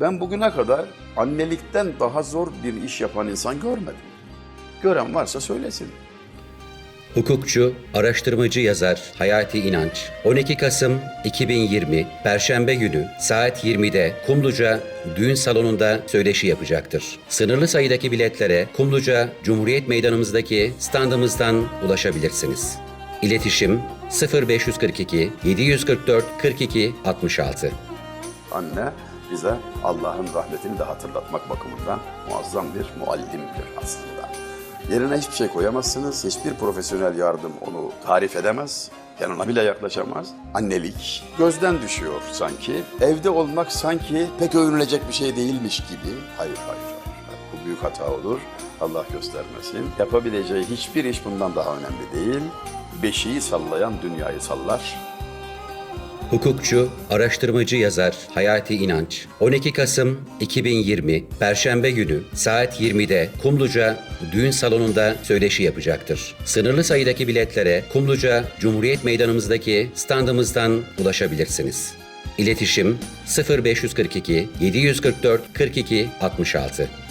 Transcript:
Ben bugüne kadar annelikten daha zor bir iş yapan insan görmedim. Gören varsa söylesin. Hukukçu, araştırmacı yazar Hayati İnanç, 12 Kasım 2020 Perşembe günü saat 20'de Kumluca düğün salonunda söyleşi yapacaktır. Sınırlı sayıdaki biletlere Kumluca Cumhuriyet Meydanımızdaki standımızdan ulaşabilirsiniz. İletişim 0542 744 42 66. Anne bize Allah'ın rahmetini de hatırlatmak bakımından muazzam bir muallimdir aslında. Yerine hiçbir şey koyamazsınız. Hiçbir profesyonel yardım onu tarif edemez. Yanına bile yaklaşamaz. Annelik gözden düşüyor sanki. Evde olmak sanki pek övünülecek bir şey değilmiş gibi. Hayır, hayır, hayır. Bu büyük hata olur. Allah göstermesin. Yapabileceği hiçbir iş bundan daha önemli değil. Beşiği sallayan dünyayı sallar. Hukukçu, araştırmacı yazar Hayati İnanç, 12 Kasım 2020 Perşembe günü saat 20'de Kumluca düğün salonunda söyleşi yapacaktır. Sınırlı sayıdaki biletlere Kumluca Cumhuriyet Meydanımızdaki standımızdan ulaşabilirsiniz. İletişim 0542 744 42 66